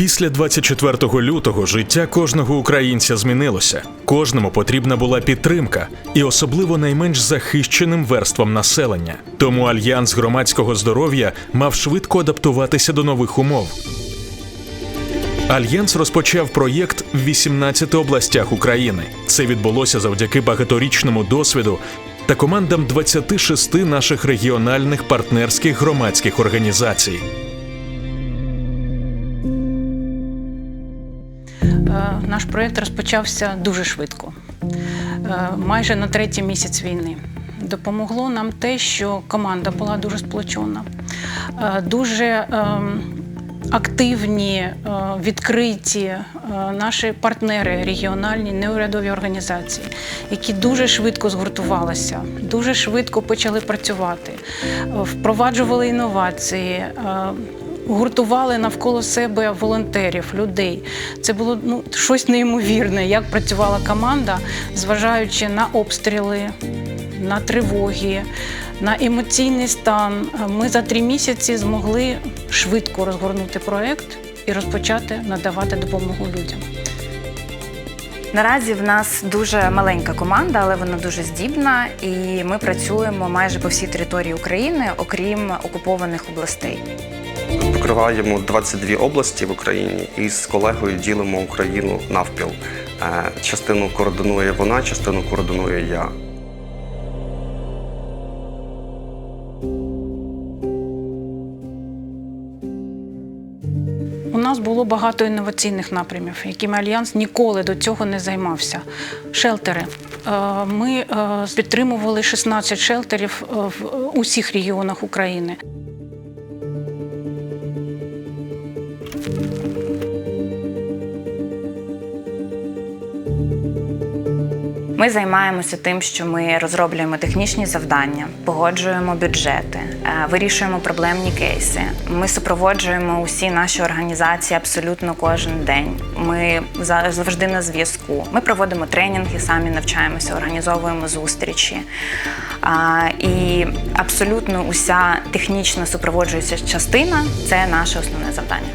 Після 24 лютого життя кожного українця змінилося. Кожному потрібна була підтримка, і особливо найменш захищеним верствам населення. Тому альянс громадського здоров'я мав швидко адаптуватися до нових умов. Альянс розпочав проєкт в 18 областях України. Це відбулося завдяки багаторічному досвіду та командам 26 наших регіональних партнерських громадських організацій. Наш проєкт розпочався дуже швидко, е, майже на третій місяць війни. Допомогло нам те, що команда була дуже сплочена, Е, дуже ем, активні, е, відкриті наші партнери, регіональні неурядові організації, які дуже швидко згуртувалися, дуже швидко почали працювати, впроваджували інновації. Гуртували навколо себе волонтерів, людей. Це було ну, щось неймовірне, як працювала команда, зважаючи на обстріли, на тривоги, на емоційний стан. Ми за три місяці змогли швидко розгорнути проект і розпочати надавати допомогу людям. Наразі в нас дуже маленька команда, але вона дуже здібна, і ми працюємо майже по всій території України, окрім окупованих областей. Покриваємо 22 області в Україні і з колегою ділимо Україну навпіл. Е, Частину координує вона, частину координую я. У нас було багато інноваційних напрямів, якими альянс ніколи до цього не займався. Шелтери. Е, Ми е, підтримували 16 шелтерів в усіх регіонах України. Ми займаємося тим, що ми розроблюємо технічні завдання, погоджуємо бюджети, е, вирішуємо проблемні кейси. Ми супроводжуємо усі наші організації абсолютно кожен день. Ми завжди на зв'язку. Ми проводимо тренінги, самі навчаємося, організовуємо зустрічі. І абсолютно уся технічна супроводжуюча частина це наше основне завдання.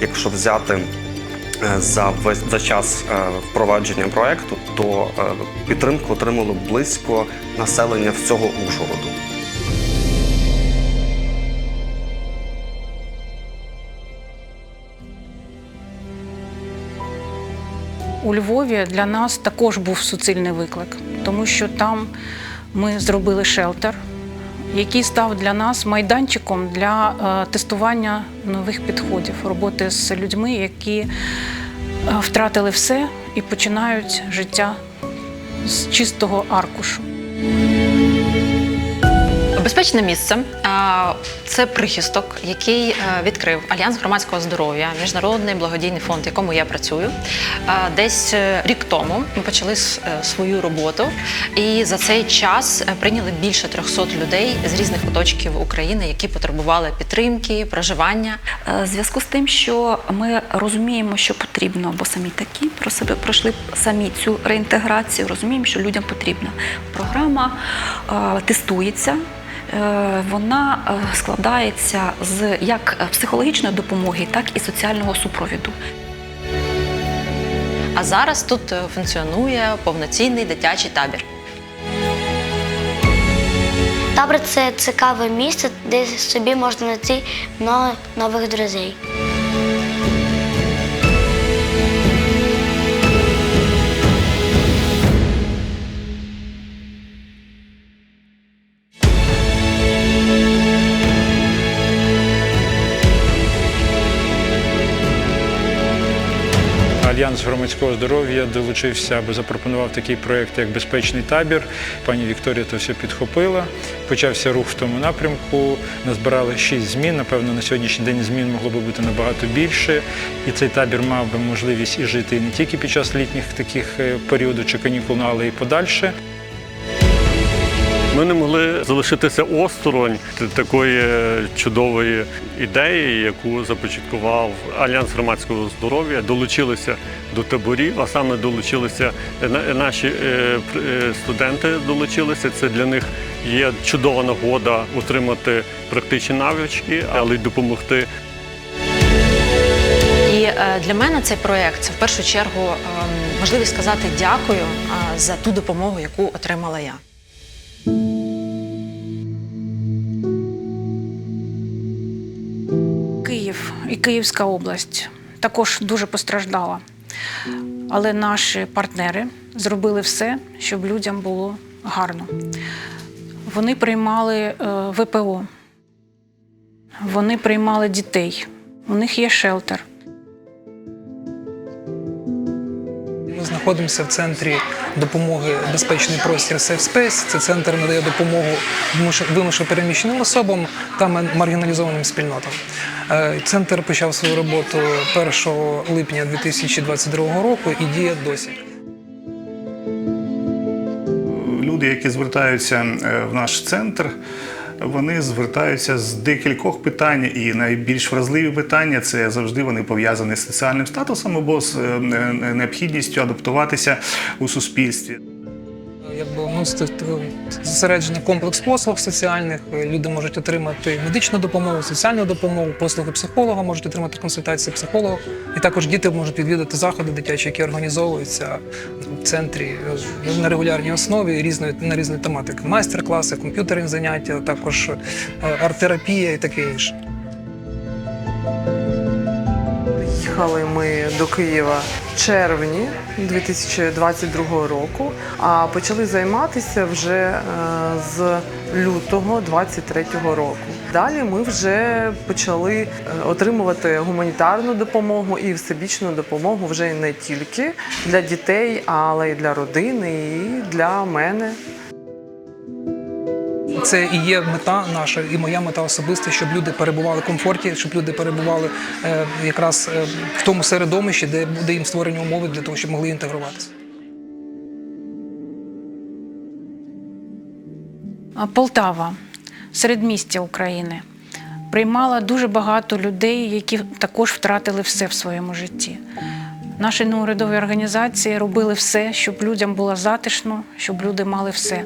Якщо взяти за весь за час е, впровадження проекту, то е, підтримку отримало близько населення всього Ужгороду. У Львові для нас також був суцільний виклик, тому що там ми зробили шелтер, який став для нас майданчиком для е, тестування нових підходів, роботи з людьми, які е, втратили все і починають життя з чистого аркушу. Безпечне місце це прихисток, який е, відкрив Альянс громадського здоров'я, міжнародний благодійний фонд, якому я працюю. Десь е, рік тому ми почали е, свою роботу, і за цей час е, прийняли більше 300 людей з різних куточків України, які потребували підтримки, проживання. Е, зв'язку з тим, що ми розуміємо, що потрібно, бо самі такі про себе пройшли самі цю реінтеграцію, розуміємо, що людям потрібна. Програма е, тестується. Е, Вона е, складається з як психологічної допомоги, так і соціального супровіду. А зараз тут е, функціонує повноцінний дитячий табір. Табор це цікаве місце, де собі можна знайти нових друзей. Альянс громадського здоров'я долучився або запропонував такий проєкт, як безпечний табір. Пані Вікторія то все підхопила. Почався рух в тому напрямку. Назбирали шість змін. Напевно, на сьогоднішній день змін могло би бути набагато більше. І цей табір мав би можливість і жити не тільки під час літніх таких е, періодів чи канікул, але і подальше. Ми не могли залишитися осторонь такої чудової ідеї, яку започаткував Альянс громадського здоров'я. Долучилися до таборів, а саме долучилися на- наші е, е, студенти. Долучилися. Це для них є чудова нагода отримати практичні навички, але й допомогти І Е, Для мене цей проєкт це в першу чергу ем, можливість сказати дякую за ту допомогу, яку отримала я. Київ і Київська область також дуже постраждала. Але наші партнери зробили все, щоб людям було гарно. Вони приймали е, ВПО, вони приймали дітей, у них є шелтер. Знаходимося в центрі допомоги Безпечний простір Safe Space. Це центр надає допомогу вимуш- вимушено переміщеним особам та маргіналізованим спільнотам. Е, Центр почав свою роботу 1 липня 2022 року і діє досі. люди, які звертаються е, в наш центр, вони звертаються з декількох питань, і найбільш вразливі питання це завжди вони пов'язані з соціальним статусом або з е, е, необхідністю адаптуватися у суспільстві. Зосереджений комплекс послуг соціальних. Люди можуть отримати медичну допомогу, соціальну допомогу, послуги психолога, можуть отримати консультації психолога. І також діти можуть відвідати заходи дитячі, які організовуються в центрі на регулярній основі різної на різні тематики. Майстер-класи, комп'ютерні заняття, також е, арт-терапія і таке інше. Їхали ми до Києва в червні 2022 року, а почали займатися вже е, з лютого 2023 року. Далі ми вже почали е, отримувати гуманітарну допомогу і всебічну допомогу вже не тільки для дітей, але й для родини, і для мене. Це і є мета наша, і моя мета особиста, щоб люди перебували в комфорті, щоб люди перебували е, якраз е, в тому середовищі, де буде їм створені умови для того, щоб могли інтегруватися. Полтава, середмістя України, приймала дуже багато людей, які також втратили все в своєму житті. Наші неурядові організації робили все, щоб людям було затишно, щоб люди мали все.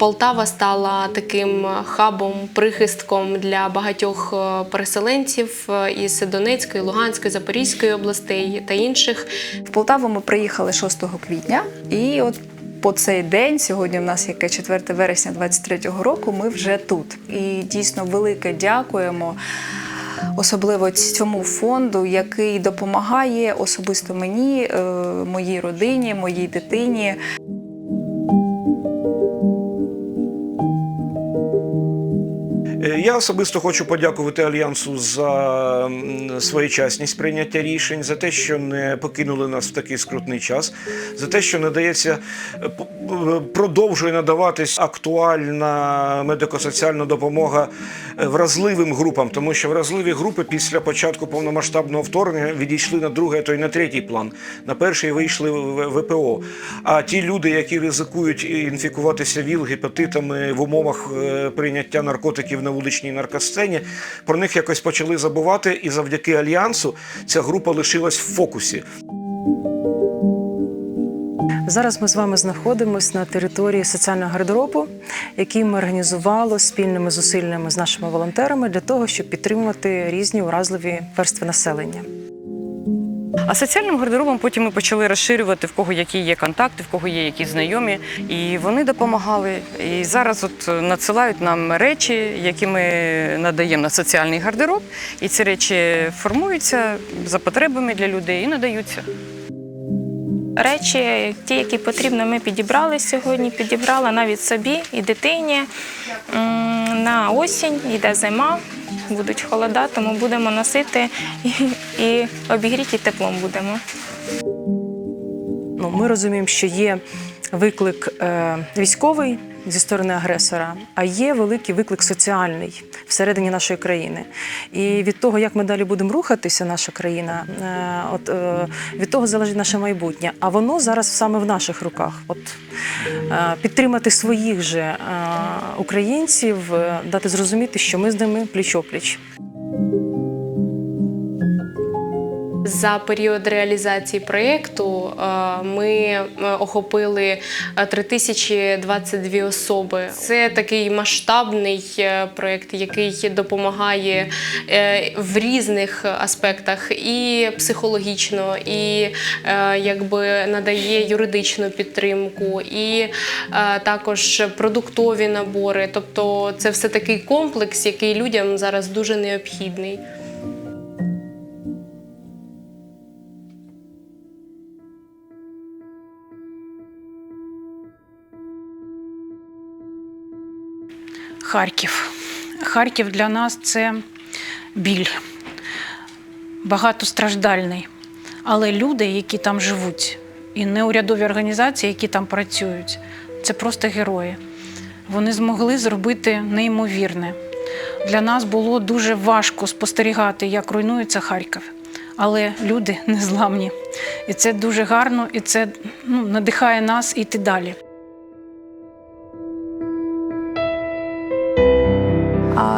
Полтава стала таким хабом, прихистком для багатьох е, переселенців е, із Донецької, Луганської, Запорізької областей та інших. В Полтаву ми приїхали 6 квітня, і от по цей день, сьогодні в нас яке 4 вересня 23-го року, ми вже тут. І дійсно велике дякуємо. Особливо цьому фонду, який допомагає особисто мені, е, моїй родині, моїй дитині. Я особисто хочу подякувати Альянсу за своєчасність прийняття рішень, за те, що не покинули нас в такий скрутний час, за те, що надається продовжує надаватись актуальна медико-соціальна допомога вразливим групам, тому що вразливі групи після початку повномасштабного вторгнення відійшли на другий, а то й на третій план. На перший вийшли ВПО. А ті люди, які ризикують інфікуватися ВІЛ, гепатитами в умовах е, прийняття наркотиків на вуличній наркосцені, про них якось почали забувати, і завдяки альянсу ця група лишилась в фокусі. Зараз ми з вами знаходимося на території соціального гардеробу, який ми організували спільними зусиллями з нашими волонтерами для того, щоб підтримувати різні уразливі верстви населення. А соціальним гардеробом потім ми почали розширювати, в кого які є контакти, в кого є якісь знайомі. І вони допомагали. І зараз от надсилають нам речі, які ми надаємо на соціальний гардероб. І ці речі формуються за потребами для людей і надаються. Речі, ті, які потрібно, ми підібрали сьогодні. Підібрала навіть собі і дитині. На осінь йде зима, будуть холода, тому будемо носити і, і обігріті теплом будемо. Ну, ми розуміємо, що є виклик е, військовий зі сторони агресора, а є великий виклик соціальний всередині нашої країни. І від того, як ми далі будемо рухатися, наша країна, е, от е, від того залежить наше майбутнє. А воно зараз саме в наших руках. От е, підтримати своїх же українців, дати зрозуміти, що ми з ними пліч-опліч. За період реалізації проєкту е, ми е, охопили е, 3022 особи. Це такий масштабний е, проєкт, який допомагає е, в різних аспектах і психологічно, і е, якби надає юридичну підтримку, і е, також продуктові набори. Тобто це все такий комплекс, який людям зараз дуже необхідний. Харків. Харків для нас це біль, багатостраждальний. Але люди, які там живуть, і неурядові організації, які там працюють, це просто герої. Вони змогли зробити неймовірне. Для нас було дуже важко спостерігати, як руйнується Харків. Але люди незламні. І це дуже гарно, і це ну, надихає нас йти далі.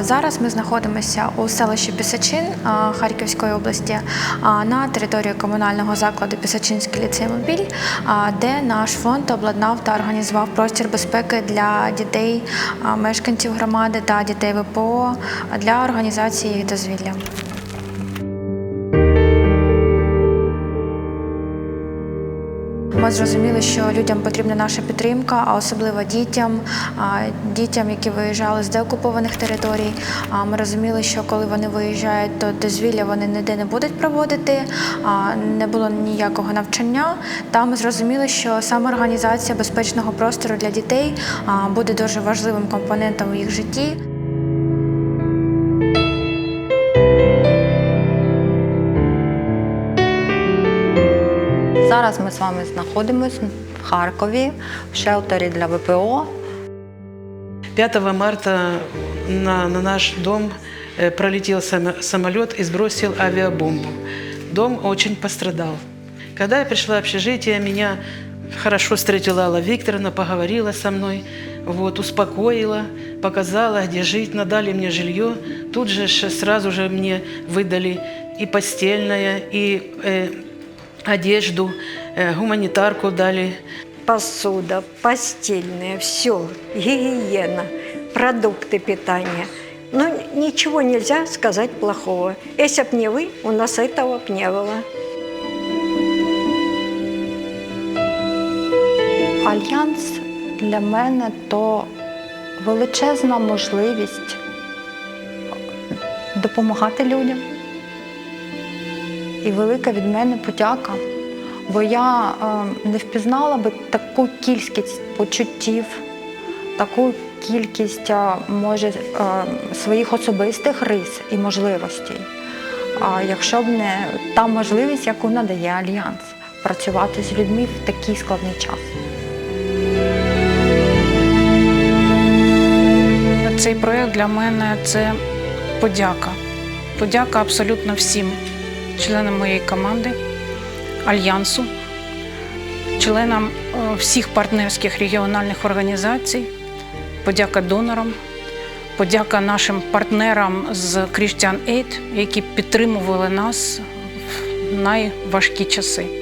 Зараз ми знаходимося у селищі Пісачин Харківської області на території комунального закладу Пісачинський ліцей Мобіль, де наш фонд обладнав та організував простір безпеки для дітей, мешканців громади та дітей ВПО для організації їх дозвілля. Ми зрозуміли, що людям потрібна наша підтримка, а особливо дітям, дітям, які виїжджали з деокупованих територій. Ми розуміли, що коли вони виїжджають, то дозвілля вони ніде не будуть проводити, не було ніякого навчання. Та ми зрозуміли, що саме організація безпечного простору для дітей буде дуже важливим компонентом в їх житті. Зараз ми з вами знаходимося в Харкові в шелтері для ВПО. 5 марта на, на наш дом пролетел само- самолет и сбросил авиабомбу. Дом очень пострадал. Когда я пришла в общежитие, меня хорошо встретила Алла Викторовна, поговорила со мной, вот, успокоила, показала, где жить, надали мне жилье. Тут же сразу же мне выдали и постельное, и э, одежду, э, гуманитарку дали. посуда, постельное, все, гигиена, продукты питания. Ну, ничего нельзя сказать плохого. Если б не вы, у нас этого б не было. Альянс для мене то величезна можливість допомагати людям. І велика від мене подяка, бо я е, не впізнала би таку кількість почуттів, таку кількість, е, може, е, своїх особистих рис і можливостей. А якщо б не та можливість, яку надає Альянс, працювати з людьми в такий складний час. Цей проєкт для мене це подяка. Подяка абсолютно всім членам моєї команди, альянсу, членам е, всіх партнерських регіональних організацій, подяка донорам, подяка нашим партнерам з Christian Aid, які підтримували нас в найважкі часи.